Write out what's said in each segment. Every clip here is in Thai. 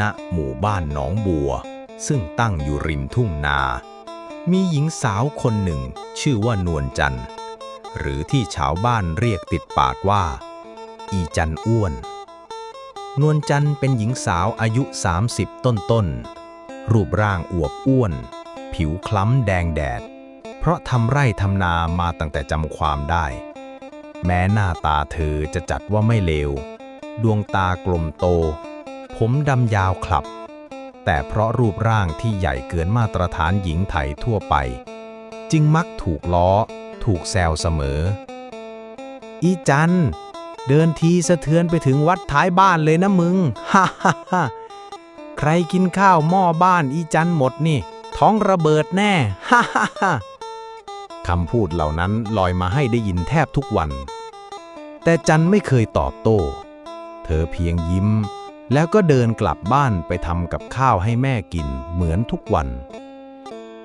ณหมู่บ้านหนองบัว ซึ่งตั้งอยู่ริมทุ่งนา มีหญิงสาวคนหนึ่งชื่อว่านวลจันทร์ หรือที่ชาวบ้านเรียกติดปากว่า อีจันอ้วน นวลจันทร์เป็นหญิงสาวอายุ 30 ต้นๆรูปร่างอวบอ้วน ผิวคล้ำแดงแดด เพราะทำไร่ทำนามาตั้งแต่จำความได้ แม้หน้าตาเธอจะจัดว่าไม่เลว ดวงตากลมโต ผมดำยาวคลับ แต่เพราะรูปร่างที่ใหญ่เกินมาตรฐานหญิงไทยทั่วไป จึงมักถูกล้อ ถูกแซวเสมอ อีจัน เดินทีสะเทือนไปถึงวัดท้ายบ้านเลยนะมึง ฮ่าฮ่าฮ่าใครกินข้าวหม้อบ้านอีจันหมดนี่ ท้องระเบิดแน่ ฮ่าฮ่าฮ่าคำพูดเหล่านั้นลอยมาให้ได้ยินแทบทุกวัน แต่จันไม่เคยตอบโต้ เธอเพียงยิ้ม แล้วก็เดินกลับบ้านไปทำกับข้าวให้แม่กินเหมือนทุกวัน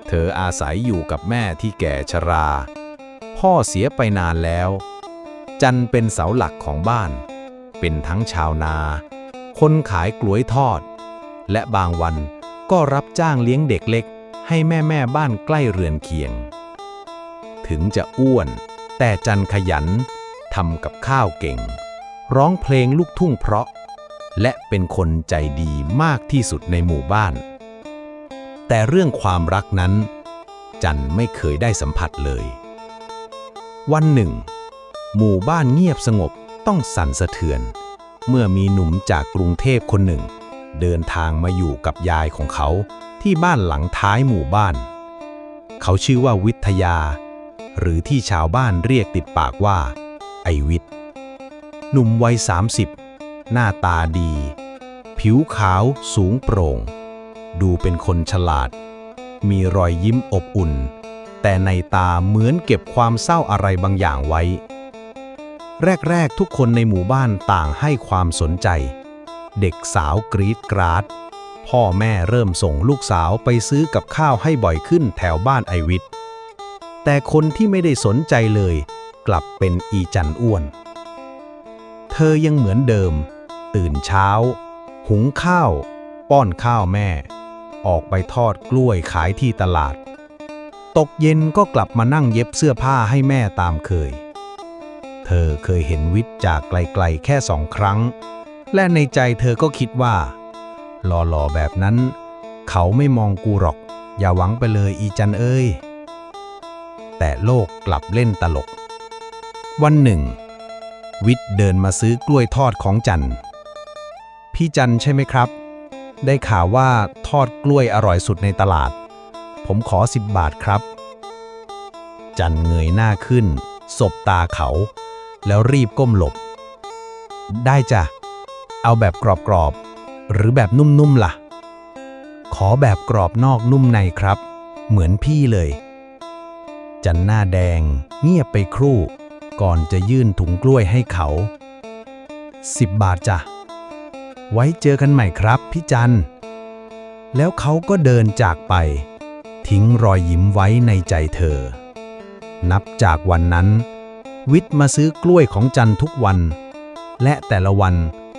เธออาศัยอยู่กับแม่ที่แก่ชรา พ่อเสียไปนานแล้ว จันเป็นเสาหลักของบ้าน เป็นทั้งชาวนา คนขายกล้วยทอด และบางวันก็รับจ้างเลี้ยงเด็กเล็ก ให้แม่แม่บ้านใกล้เรือนเคียง ถึงจะอ้วน แต่จันขยันทำกับข้าวเก่ง ร้องเพลงลูกทุ่งเพราะ และเป็นคนใจดีมากที่สุดในหมู่บ้าน แต่เรื่องความรักนั้น จันไม่เคยได้สัมผัสเลย วันหนึ่ง หมู่บ้านเงียบสงบต้องสั่นสะเทือน เมื่อมีหนุ่มจากกรุงเทพคนหนึ่ง เดินทางมาอยู่กับยายของเขาที่บ้านหลังท้ายหมู่บ้าน เขาชื่อว่าวิทยา หรือที่ชาวบ้านเรียกติดปากว่า ไอวิทย์หนุ่มวัย30 หน้าตาดี ผิวขาวสูงโปร่ง ดูเป็นคนฉลาด มีรอยยิ้มอบอุ่น แต่ในตาเหมือนเก็บความเศร้าอะไรบางอย่างไว้ แรก ๆ ทุกคนในหมู่บ้านต่างให้ความสนใจ เด็กสาวกรีดกราด พ่อแม่เริ่มส่งลูกสาวไปซื้อกับข้าวให้บ่อยขึ้นแถวบ้านไอวิทย์แต่คนที่ไม่ได้สนใจเลย กลับเป็นอีจันอ้วน เธอยังเหมือนเดิม ตื่นเช้า หุงข้าว ป้อนข้าวแม่ ออกไปทอดกล้วยขายที่ตลาด ตกเย็นก็กลับมานั่งเย็บเสื้อผ้าให้แม่ตามเคย เธอเคยเห็นวิทย์จากไกลๆแค่สองครั้ง และในใจเธอก็คิดว่า หล่อๆแบบนั้น เขาไม่มองกูหรอก อย่าหวังไปเลยอีจันเอ้ย แต่โลกกลับเล่นตลก วันหนึ่งวิทย์เดินมาซื้อกล้วยทอดของจัน พี่จันใช่ไหมครับ ได้ข่าวว่าทอดกล้วยอร่อยสุดในตลาด ผมขอสิบบาทครับ จันเงยหน้าขึ้น สบตาเขา แล้วรีบก้มหลบ ได้จ้ะ เอาแบบกรอบๆ หรือแบบนุ่มๆล่ะ ขอแบบกรอบนอกนุ่มในครับ เหมือนพี่เลย จันหน้าแดง เงียบไปครู่ ก่อนจะยื่นถุงกล้วยให้เขาสิบบาทจ้ะ ไว้เจอกันใหม่ครับพี่จัน แล้วเขาก็เดินจากไป ทิ้งรอยยิ้มไว้ในใจเธอ นับจากวันนั้น วิทย์มาซื้อกล้วยของจันทุกวัน และแต่ละวัน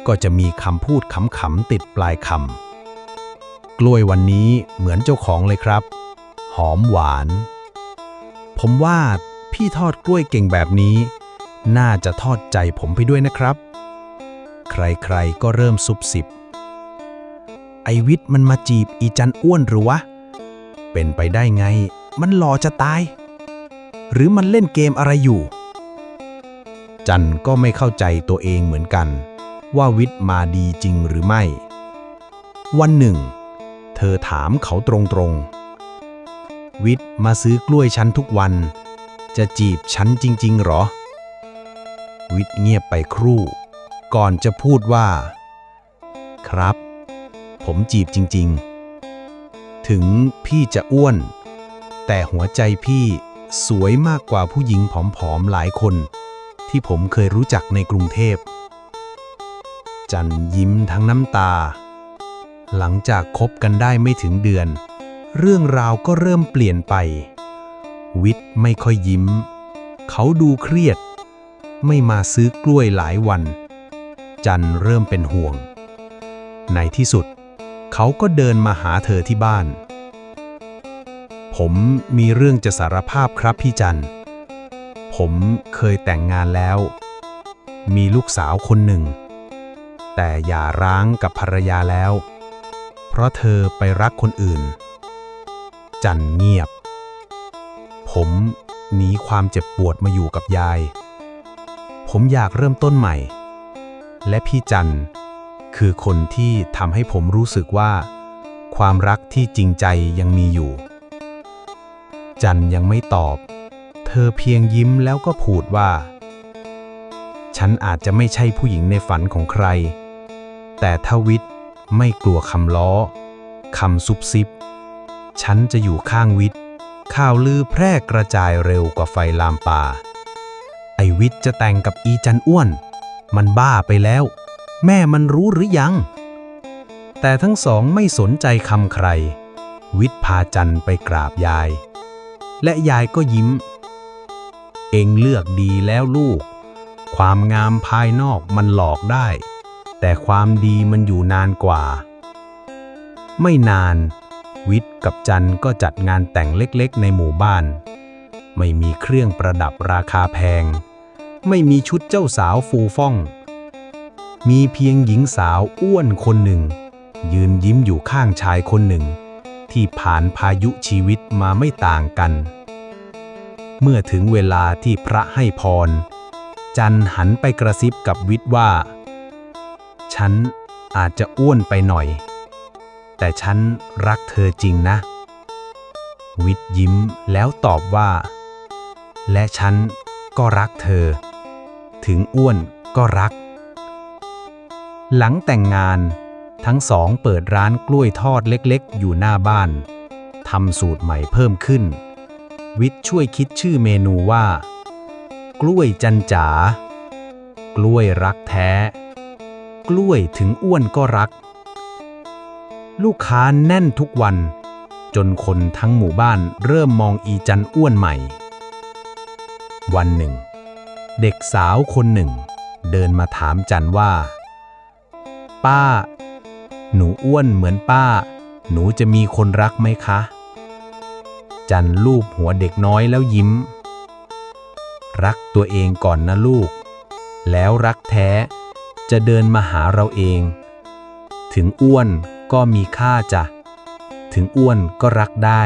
ก็จะมีคำพูดขำๆติดปลายคำ กล้วยวันนี้เหมือนเจ้าของเลยครับ หอมหวาน ผมว่าพี่ทอดกล้วยเก่งแบบนี้ น่าจะทอดใจผมไปด้วยนะครับ ใครๆก็เริ่มซุบซิบ ไอวิทย์มันมาจีบอีจันอ้วนหรือวะ เป็นไปได้ไง มันหล่อจะตาย หรือมันเล่นเกมอะไรอยู่ จันก็ไม่เข้าใจตัวเองเหมือนกัน ว่าวิทย์มาดีจริงหรือไม่ วันหนึ่ง เธอถามเขาตรงๆ วิทย์มาซื้อกล้วยฉันทุกวัน จะจีบฉันจริงๆหรอ วิทย์เงียบไปครู่ ก่อนจะพูดว่า ครับ ผมจีบจริง ๆ ถึงพี่จะอ้วน แต่หัวใจพี่สวยมากกว่าผู้หญิงผอมๆหลายคน ที่ผมเคยรู้จักในกรุงเทพ จันยิ้มทั้งน้ำตา หลังจากคบกันได้ไม่ถึงเดือน เรื่องราวก็เริ่มเปลี่ยนไป วิทย์ไม่ค่อยยิ้ม เขาดูเครียด ไม่มาซื้อกล้วยหลายวัน จันเริ่มเป็นห่วง ในที่สุด เขาก็เดินมาหาเธอที่บ้าน ผมมีเรื่องจะสารภาพครับพี่จัน ผมเคยแต่งงานแล้ว มีลูกสาวคนหนึ่ง แต่อย่าร้างกับภรรยาแล้ว เพราะเธอไปรักคนอื่น จันเงียบ ผมหนีความเจ็บปวดมาอยู่กับยาย ผมอยากเริ่มต้นใหม่ และพี่จันคือคนที่ทำให้ผมรู้สึกว่า ความรักที่จริงใจยังมีอยู่ จันยังไม่ตอบ เธอเพียงยิ้มแล้วก็พูดว่า ฉันอาจจะไม่ใช่ผู้หญิงในฝันของใคร แต่ทวิทย์ไม่กลัวคำล้อคำซุบซิบ ฉันจะอยู่ข้างวิทย์ข่าวลือแพร่กระจายเร็วกว่าไฟลามป่า ไอวิทย์จะแต่งกับอีจันอ้วน มันบ้าไปแล้ว แม่มันรู้หรือยัง แต่ทั้งสองไม่สนใจคำใคร วิทย์พาจันไปกราบยาย และยายก็ยิ้ม เองเลือกดีแล้วลูก ความงามภายนอกมันหลอกได้ แต่ความดีมันอยู่นานกว่า ไม่นาน วิทย์กับจันก็จัดงานแต่งเล็กๆ ในหมู่บ้าน ไม่มีเครื่องประดับราคาแพง ไม่มีชุดเจ้าสาวฟูฟ่อง มีเพียงหญิงสาวอ้วนคนหนึ่ง ยืนยิ้มอยู่ข้างชายคนหนึ่ง ที่ผ่านพายุชีวิตมาไม่ต่างกัน เมื่อถึงเวลาที่พระให้พร จันหันไปกระซิบกับวิทย์ว่า ฉันอาจจะอ้วนไปหน่อย แต่ฉันรักเธอจริงนะ วิทย์ยิ้มแล้วตอบว่า และฉันก็รักเธอ ถึงอ้วนก็รัก หลังแต่งงานทั้งสองเปิดร้านกล้วยทอดเล็กๆ อยู่หน้าบ้านทำสูตรใหม่เพิ่มขึ้น วิทย์ช่วยคิดชื่อเมนูว่า กล้วยจันจ๋ากล้วยรักแท้ กล้วยถึงอ้วนก็รัก ลูกค้าแน่นทุกวัน จนคนทั้งหมู่บ้านเริ่มมองอีจันอ้วนใหม่ วันหนึ่ง เด็กสาวคนหนึ่ง เดินมาถามจันว่า ป้า หนูอ้วนเหมือนป้า หนูจะมีคนรักไหมคะ จันลูบหัวเด็กน้อยแล้วยิ้ม รักตัวเองก่อนนะลูก แล้วรักแท้จะเดินมาหาเราเอง ถึงอ้วนก็มีค่าจ้ะ ถึงอ้วนก็รักได้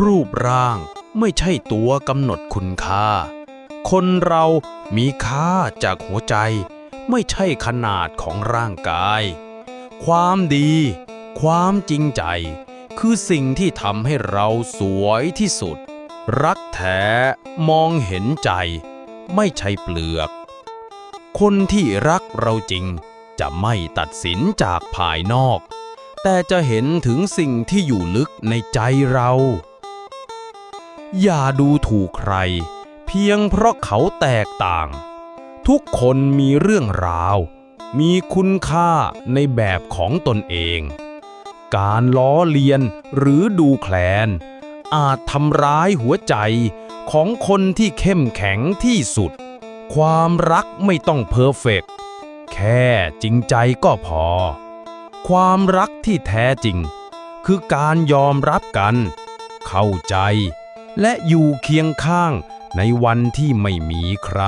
รูปร่าง ไม่ใช่ตัวกำหนดคุณค่า คนเรามีค่าจากหัวใจ ไม่ใช่ขนาดของร่างกาย ความดี ความจริงใจ คือสิ่งที่ทำให้เราสวยที่สุด รักแท้มองเห็นใจ ไม่ใช่เปลือก คนที่รักเราจริงจะไม่ตัดสินจากภายนอก แต่จะเห็นถึงสิ่งที่อยู่ลึกในใจเรา อย่าดูถูกใคร เพียงเพราะเขาแตกต่าง ทุกคนมีเรื่องราว มีคุณค่าในแบบของตนเอง การล้อเลียนหรือดูแคลน อาจทำร้ายหัวใจของคนที่เข้มแข็งที่สุด ความรักไม่ต้องเพอร์เฟกต์แค่จริงใจก็พอ ความรักที่แท้จริง คือการยอมรับกัน เข้าใจ และอยู่เคียงข้างในวันที่ไม่มีใคร